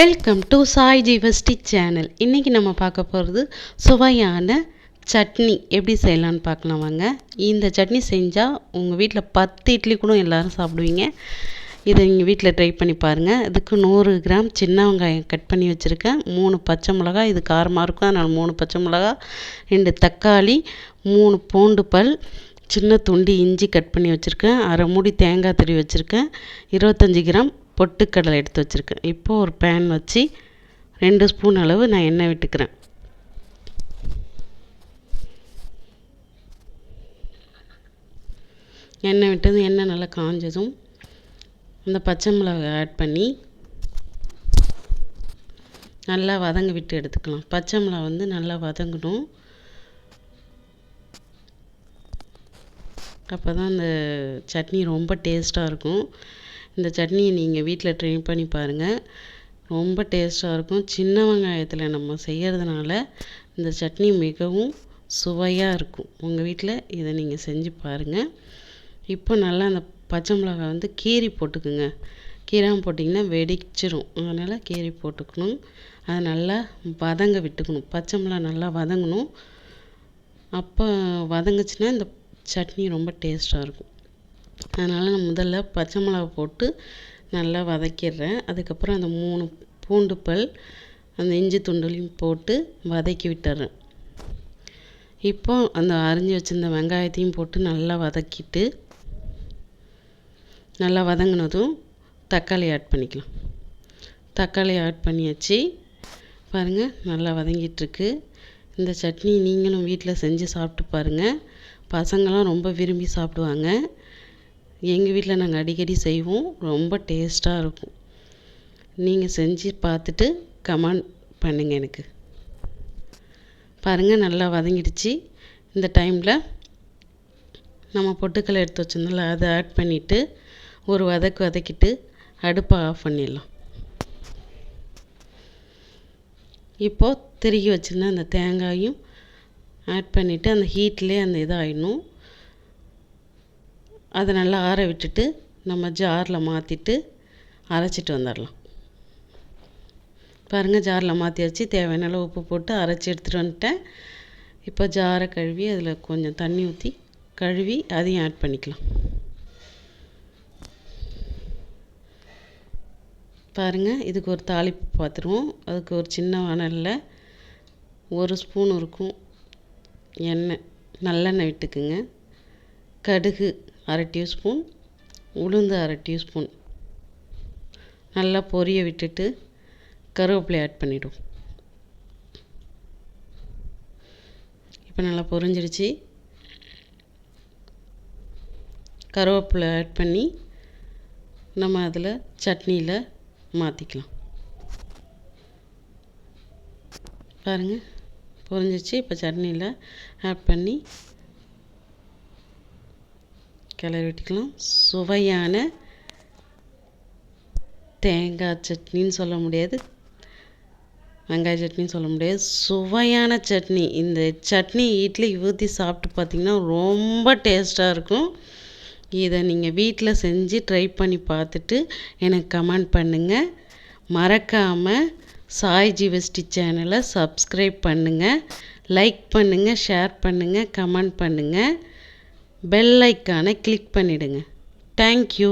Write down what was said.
Welcome to Sai ஜீவஸ்டி channel இன்றைக்கி நம்ம பார்க்க போகிறது சுவையான சட்னி. எப்படி செய்யலான்னு பார்க்கலாம் வாங்க. இந்த சட்னி செஞ்சால் உங்கள் வீட்டில் பத்து இட்லி கூட எல்லோரும் சாப்பிடுவீங்க. இதை நீங்கள் வீட்டில் ட்ரை பண்ணி பாருங்கள் இதுக்கு நூறு கிராம் சின்ன வெங்காயம் கட் பண்ணி வச்சுருக்கேன். மூணு பச்சை மிளகாய் இது காரமாக இருக்கும். அதனால் மூணு பச்சை மிளகா ரெண்டு தக்காளி மூணு பூண்டு பல் சின்ன துண்டு இஞ்சி கட் பண்ணி வச்சுருக்கேன். அரை மூடி தேங்காய் துருவி வச்சுருக்கேன். இருபத்தஞ்சி கிராம் பொட்டுக்கடலை எடுத்து வச்சுருக்கேன். இப்போது ஒரு பேன் வச்சு ரெண்டு ஸ்பூன் அளவு நான் எண்ணெய் விட்டுக்கிறேன். எண்ணெய் விட்டது எண்ணெய் நல்லா காஞ்சதும் இந்த பச்சை மிளகாய் ஆட் பண்ணி நல்லா வதங்க விட்டு எடுத்துக்கலாம். பச்சை மிளகா வந்து நல்லா வதங்கணும். அப்போ தான் அந்த சட்னி ரொம்ப டேஸ்ட்டாக இருக்கும். இந்த சட்னியை நீங்கள் வீட்டில் ட்ரை பண்ணி பாருங்கள் ரொம்ப டேஸ்ட்டாக இருக்கும். சின்ன வெங்காயத்தில் நம்ம செய்கிறதுனால இந்த சட்னி மிகவும் சுவையாக இருக்கும். உங்கள் வீட்டில் இதை நீங்கள் செஞ்சு பாருங்கள் இப்போ நல்லா அந்த பச்சை மிளகாய் வந்து கீரி போட்டுக்குங்க. கீராமல் போட்டிங்கன்னா வெடிச்சிரும். அதனால் கீரி போட்டுக்கணும். அதை நல்லா வதங்க விட்டுக்கணும். பச்சை மிளகாய் நல்லா வதங்கணும். அப்போ வதங்குச்சுன்னா இந்த சட்னி ரொம்ப டேஸ்ட்டாக இருக்கும். அதனால் நான் முதல்ல பச்சை மிளகா போட்டு நல்லா வதக்கிடுறேன். அதுக்கப்புறம் அந்த மூணு பூண்டு பல் அந்த இஞ்சி துண்டுலையும் போட்டு வதக்கி விட்டுறேன். இப்போ அந்த அரிஞ்சு வச்சுருந்த வெங்காயத்தையும் போட்டு நல்லா வதக்கிட்டு நல்லா வதங்கினதும் தக்காளி ஆட் பண்ணிக்கலாம். தக்காளி ஆட் பண்ணியாச்சு. பாருங்கள் நல்லா வதங்கிட்டுருக்கு. இந்த சட்னி நீங்களும் வீட்டில் செஞ்சு சாப்பிட்டு பாருங்கள் பசங்களாம் ரொம்ப விரும்பி சாப்பிடுவாங்க. எங்கள் வீட்டில் நாங்கள் அடிக்கடி செய்வோம். ரொம்ப டேஸ்ட்டாக இருக்கும். நீங்கள் செஞ்சு பார்த்துட்டு கமெண்ட் பண்ணுங்கள் எனக்கு. பாருங்கள் நல்லா வதங்கிடுச்சு. இந்த டைமில் நம்ம பொட்டுக்கலை எடுத்து வச்சிருந்தோம்ல அதை ஆட் பண்ணிவிட்டு ஒரு வதக்கு வதக்கிட்டு அடுப்பை ஆஃப் பண்ணிடலாம். இப்போது திருகி வச்சுருந்த அந்த தேங்காயும் ஆட் பண்ணிவிட்டு அந்த ஹீட்லேயே அந்த இதாகிடணும் அதை நல்லா ஆற விட்டுட்டு நம்ம ஜாரில் மாற்றிட்டு அரைச்சிட்டு வந்துடலாம். பாருங்கள் ஜாரில் மாற்றியாச்சு தேவையான அளவு உப்பு போட்டு அரைச்சி எடுத்துகிட்டு வந்துட்டேன். இப்போ ஜாரை கழுவி அதில் கொஞ்சம் தண்ணி ஊற்றி கழுவி அதையும் ஆட் பண்ணிக்கலாம். பாருங்கள் இதுக்கு ஒரு தாளிப்பு பார்த்துருவோம். அதுக்கு ஒரு சின்ன வானலில் ஒரு ஸ்பூன் இருக்கும் எண்ணெய். நல்லெண்ணெய் விட்டுக்குங்க. கடுகு அரை டியூஸ்பூன் உளுந்து அரை டியூஸ்பூன் நல்லா பொரிய விட்டுட்டு கருவேப்பிலை ஆட் பண்ணிவிடும் இப்போ நல்லா பொரிஞ்சிடுச்சு. கருவேப்பிலை ஆட் பண்ணி நம்ம அதில் சட்னியில் மாற்றிக்கலாம் பாருங்கள் பொரிஞ்சிச்சு இப்போ சட்னியில் ஆட் பண்ணி கிளறி விட்டுக்கலாம் சுவையான தேங்காய் சட்னின்னு சொல்ல முடியாது. வெங்காய சட்னின்னு சொல்ல முடியாது. சுவையான சட்னி. இந்த சட்னி இட்லி ஊற்றி சாப்பிட்டு பார்த்திங்கன்னா ரொம்ப டேஸ்ட்டாக இருக்கும். இதை நீங்கள் வீட்டில் செஞ்சு ட்ரை பண்ணி பார்த்துட்டு எனக்கு கமெண்ட் பண்ணுங்கள் மறக்காமல் சாய் ஜீவஸ்டி சேனலை சப்ஸ்கிரைப் பண்ணுங்கள் லைக் பண்ணுங்கள் ஷேர் பண்ணுங்கள் கமெண்ட் பண்ணுங்கள் பெல் ஐக்கானை கிளிக் பண்ணிவிடுங்க தேங்க்யூ